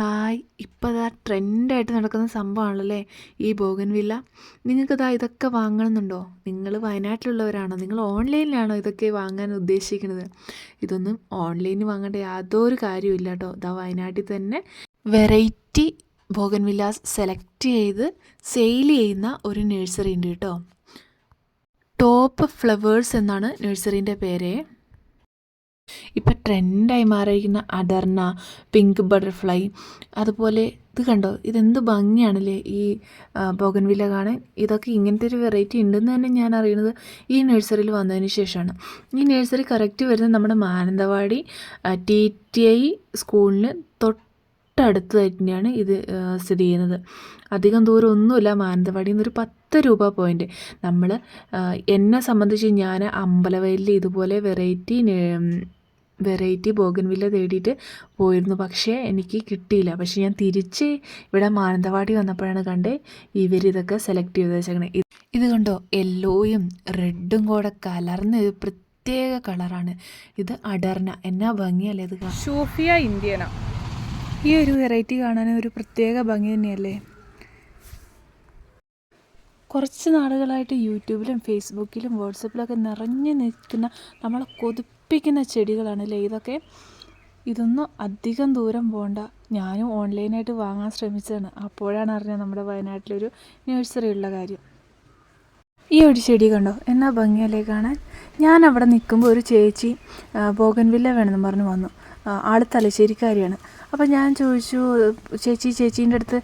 Hi ഇപ്പോൾ ഇതാ ട്രെൻഡായിട്ട് നടക്കുന്ന സംഭവമാണല്ലേ? ഈ ബോഗൻവില്ല നിങ്ങൾക്കിതാ ഇതൊക്കെ വാങ്ങണമെന്നുണ്ടോ? നിങ്ങൾ വയനാട്ടിലുള്ളവരാണോ? നിങ്ങൾ ഓൺലൈനിലാണോ ഇതൊക്കെ വാങ്ങാൻ ഉദ്ദേശിക്കുന്നത്? ഇതൊന്നും ഓൺലൈനിൽ വാങ്ങേണ്ട യാതൊരു കാര്യമില്ല കേട്ടോ. ഇതാ വയനാട്ടിൽ തന്നെ വെറൈറ്റി ബോഗൻവില്ലാസ് സെലക്ട് ചെയ്ത് സെയിൽ ചെയ്യുന്ന ഒരു നഴ്സറി ഉണ്ട് കേട്ടോ. ടോപ്പ് ഫ്ലവേഴ്സ് എന്നാണ് നഴ്സറീന്റെ പേര്. ഇപ്പം ട്രെൻഡായി മാറിയിരിക്കുന്ന അഡർന പിങ്ക് ബട്ടർഫ്ലൈ അതുപോലെ ഇത് കണ്ടോ? ഇതെന്ത് ഭംഗിയാണല്ലേ ഈ ബോഗൻവില്ല കാണാൻ? ഇതൊക്കെ ഇങ്ങനത്തെ ഒരു വെറൈറ്റി ഉണ്ടെന്ന് തന്നെ ഞാൻ അറിയുന്നത് ഈ നഴ്സറിയിൽ വന്നതിന് ശേഷമാണ്. ഈ നഴ്സറി കറക്റ്റ് വരുന്നത് നമ്മുടെ മാനന്തവാടി ടി ടി ഐ സ്കൂളിന് തൊട്ടടുത്ത് തന്നെയാണ് ഇത് സ്ഥിതി ചെയ്യുന്നത്. അധികം ദൂരം ഒന്നുമില്ല മാനന്തവാടിയിൽ നിന്നൊരു പത്ത് രൂപ പോയിന്റ് നമ്മൾ എന്നെ സംബന്ധിച്ച് ഞാൻ അമ്പലവയലിൽ ഇതുപോലെ വെറൈറ്റി വെറൈറ്റി ബോഗൻവില്ല തേടിയിട്ട് പോയിരുന്നു. പക്ഷേ എനിക്ക് കിട്ടിയില്ല. പക്ഷേ ഞാൻ തിരിച്ച് ഇവിടെ മാനന്തവാടി വന്നപ്പോഴാണ് കണ്ടേ ഇവരിതൊക്കെ സെലക്ട് ചെയ്ത് വെച്ചേക്കണേ. ഇത് കണ്ടോ? യെല്ലോയും റെഡും കൂടെ കലർന്ന് പ്രത്യേക കളറാണ്. ഇത് അടർന എന്നാ ഭംഗിയല്ലേ ഇത് ഷോഫിയ ഇന്ത്യന. ഈ ഒരു വെറൈറ്റി കാണാൻ ഒരു പ്രത്യേക ഭംഗി തന്നെയല്ലേ? കുറച്ച് നാളുകളായിട്ട് യൂട്യൂബിലും ഫേസ്ബുക്കിലും വാട്സപ്പിലൊക്കെ നിറഞ്ഞു നിൽക്കുന്ന നമ്മളെ കൊതിപ്പിക്കുന്ന ചെടികളാണല്ലേ ഇതൊക്കെ ഇതൊന്നും അധികം ദൂരം പോകണ്ട ഞാനും ഓൺലൈനായിട്ട് വാങ്ങാൻ ശ്രമിച്ചതാണ്. അപ്പോഴാണ് അറിഞ്ഞത് നമ്മുടെ വയനാട്ടിലൊരു നഴ്സറി ഉള്ള കാര്യം. ഈ ഒരു ചെടി കണ്ടോ? എന്നാ ഭംഗിയല്ലേ കാണാൻ. ഞാൻ അവിടെ നിൽക്കുമ്പോൾ ഒരു ചേച്ചി ബോഗൻവില്ല വേണമെന്ന് പറഞ്ഞ് വന്നു. ആ, ആൾ തലശ്ശേരിക്കാരിയാണ് അപ്പോൾ ഞാൻ ചോദിച്ചു ചേച്ചി ചേച്ചീന്റെ അടുത്ത്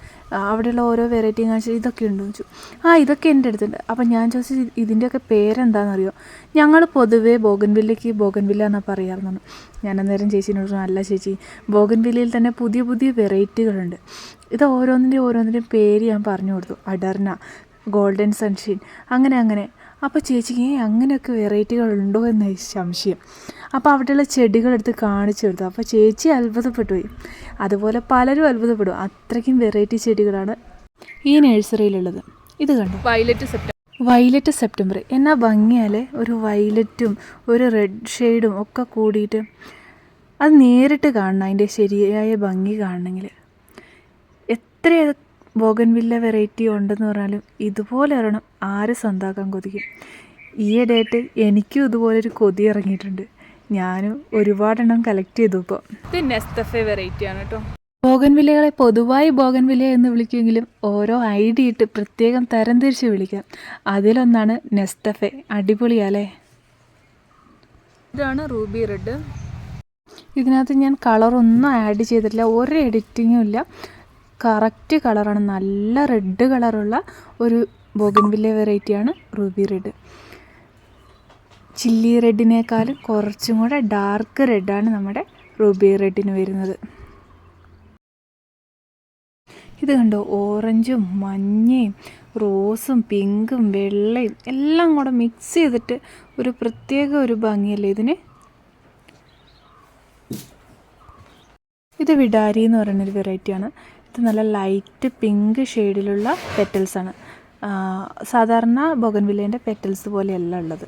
അവിടെയുള്ള ഓരോ വെറൈറ്റി കാണിച്ചു ഇതൊക്കെ ഉണ്ടോ ചോദിച്ചു. ആ ഇതൊക്കെ എന്റെ അടുത്തുണ്ട്. അപ്പോൾ ഞാൻ ചോദിച്ചു "ഇത് ഇതിന്റെയൊക്കെ പേരെന്താണെന്നറിയോ ഞങ്ങൾ പൊതുവേ ബോഗൻവില്ലയ്ക്ക് ബോഗൻവില്ല എന്നാണ് പറയാറുണ്ട് ഞാൻ അന്നേരം ചേച്ചീനോട് അല്ല ചേച്ചി ബോഗൻവില്ലയിൽ തന്നെ പുതിയ പുതിയ വെറൈറ്റികളുണ്ട് ഇത് ഓരോന്നിന്റെയും ഓരോന്നിന്റെയും പേര് ഞാൻ പറഞ്ഞു കൊടുത്തു. അഡർന ഗോൾഡൻ സൺഷീൻ അങ്ങനെ അങ്ങനെ. അപ്പോൾ ചേച്ചിക്ക് "ഏ, അങ്ങനെയൊക്കെ വെറൈറ്റികൾ ഉണ്ടോ എന്ന സംശയം. അപ്പോൾ അവിടെയുള്ള ചെടികളെടുത്ത് കാണിച്ചു കൊടുത്തു. അപ്പോൾ ചേച്ചി അത്ഭുതപ്പെട്ടു പോയി അതുപോലെ പലരും അത്ഭുതപ്പെടും. അത്രയ്ക്കും വെറൈറ്റി ചെടികളാണ് ഈ നഴ്സറിയിലുള്ളത് ഇത് കണ്ടു? വയലറ്റ് സെപ്റ്റംബർ വയലറ്റ് സെപ്റ്റംബർ എന്നാ ഭംഗിയാലേ. ഒരു വയലറ്റും ഒരു റെഡ് ഷെയ്ഡും ഒക്കെ കൂടിയിട്ട് അത് നേരിട്ട് കാണണം. അതിന്റെ ശരിയായ ഭംഗി കാണണമെങ്കിൽ. എത്ര ബോഗൻവില്ല വെറൈറ്റി ഉണ്ടെന്ന് പറഞ്ഞാലും ഇതുപോലെ ഒരെണ്ണം ആര് സ്വന്താക്കാൻ കൊതിക്കും? ഈയിടെയായിട്ട് എനിക്കും ഇതുപോലൊരു കൊതി ഇറങ്ങിയിട്ടുണ്ട്. ഞാനും ഒരുപാടെണ്ണം കളക്ട് ചെയ്തു ഇപ്പോൾ ഇത് നെസ്തഫെ വെറൈറ്റി ആണ് കേട്ടോ. ബോഗൻവില്ലകളെ പൊതുവായി ബോഗൻവില്ല എന്ന് വിളിക്കുമെങ്കിലും ഓരോ ഐഡിയ ഇട്ട് പ്രത്യേകം തരംതിരിച്ച് വിളിക്കാം. അതിലൊന്നാണ് നെസ്തഫെ. അടിപൊളിയാലേ ഇതാണ് റൂബി റെഡ്. ഇതിനകത്ത് ഞാൻ കളറൊന്നും ആഡ് ചെയ്തിട്ടില്ല. ഒരു എഡിറ്റിങ്ങും ഇല്ല. കറക്റ്റ് കളറാണ് നല്ല റെഡ് കളറുള്ള ഒരു ബോഗൻവില്ല വെറൈറ്റിയാണ് റൂബി റെഡ് ചില്ലി റെഡിനേക്കാളും കുറച്ചും കൂടെ ഡാർക്ക് റെഡാണ് നമ്മുടെ റൂബി റെഡിന് വരുന്നത്. ഇത് കണ്ടോ? ഓറഞ്ചും മഞ്ഞയും റോസും പിങ്കും വെള്ളയും എല്ലാം കൂടെ മിക്സ് ചെയ്തിട്ട് ഒരു പ്രത്യേക ഒരു ഭംഗിയല്ലേ ഇതിന്? ഇത് വിഡാരി എന്ന് പറയുന്നൊരു വെറൈറ്റിയാണ് ഇത് നല്ല ലൈറ്റ് പിങ്ക് ഷെയ്ഡിലുള്ള ആണ്. സാധാരണ ബൊഗൻവില്ലേന്റെ പെറ്റൽസ് പോലെയല്ല ഉള്ളത്.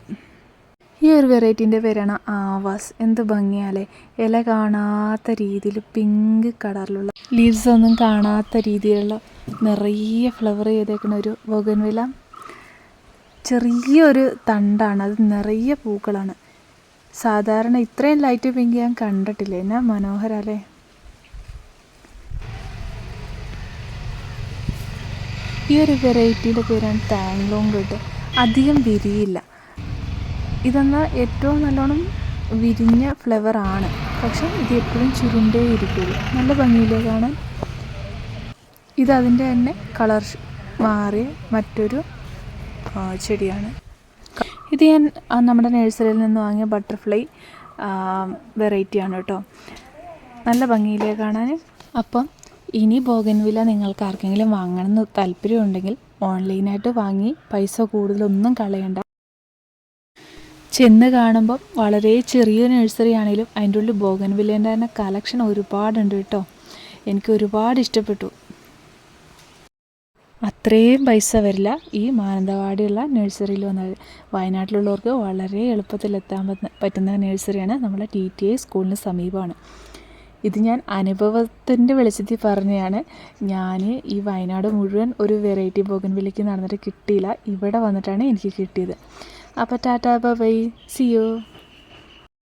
ഈ ഒരു വെറൈറ്റീന്റെ പേരാണ് ആവാസ്. എന്ത് ഭംഗിയാലേ. ഇല കാണാത്ത രീതിയിൽ പിങ്ക് കളറിലുള്ള ലീവ്സ് ഒന്നും കാണാത്ത രീതിയിലുള്ള നിറയെ ഫ്ലവർ ചെയ്തേക്കുന്ന ഒരു ബൊഗൻവില ചെറിയൊരു തണ്ടാണ്. അത് നിറയെ പൂക്കളാണ്. സാധാരണ ഇത്രയും ലൈറ്റ് പിങ്ക് ഞാൻ കണ്ടിട്ടില്ല. എന്നാ മനോഹരല്ലേ? ഈ ഒരു വെറൈറ്റിയുടെ പേരാണ് താങ്ലോങ് കേട്ടോ അധികം വിരിയില്ല. ഇതെന്നാൽ ഏറ്റവും നല്ലോണം വിരിഞ്ഞ ഫ്ലവർ ആണ്. പക്ഷെ ഇത് എപ്പോഴും ചുരുണ്ടേ ഇരിക്കുള്ളൂ. നല്ല ഭംഗിയിലേ കാണാൻ? ഇത് തന്നെ കളർ മാറിയ മറ്റൊരു ചെടിയാണ്. ഇത് ഞാൻ നമ്മുടെ നഴ്സറിയിൽ നിന്ന് വാങ്ങിയ ബട്ടർഫ്ലൈ വെറൈറ്റിയാണ് കേട്ടോ. നല്ല ഭംഗിയിലേ കാണാൻ? അപ്പം ഇനി ബോഗൻവില നിങ്ങൾക്ക് ആർക്കെങ്കിലും വാങ്ങണമെന്ന് താല്പര്യമുണ്ടെങ്കിൽ ഓൺലൈനായിട്ട് വാങ്ങി പൈസ കൂടുതലൊന്നും കളയണ്ട. ചെന്ന് കാണുമ്പോൾ വളരെ ചെറിയ നഴ്സറി ആണെങ്കിലും അതിന്റെ ഉള്ളിൽ ബോഗൻവില്ലേന്റെ തന്നെ കളക്ഷൻ ഒരുപാടുണ്ട് കേട്ടോ. എനിക്ക് ഒരുപാട് ഇഷ്ടപ്പെട്ടു. അത്രയും പൈസ വരില്ല ഈ മാനന്തവാടിയുള്ള നഴ്സറിയിൽ വന്നത്. വയനാട്ടിലുള്ളവർക്ക് വളരെ എളുപ്പത്തിൽ എത്താൻ പറ്റുന്ന നഴ്സറിയാണ് നമ്മുടെ ടി ടി ഐ സ്കൂളിന് സമീപമാണ്. ഇത് ഞാൻ അനുഭവത്തിന്റെ വെളിച്ചത്തിൽ പറഞ്ഞതാണ് ഞാൻ ഈ വയനാട് മുഴുവൻ ഒരു വെറൈറ്റി ബോഗൻ വിലയ്ക്ക് നടന്നിട്ട് കിട്ടിയില്ല. ഇവിടെ വന്നിട്ടാണ് എനിക്ക് കിട്ടിയത്. അപ്പോൾ ടാറ്റാ ബൈ സി യു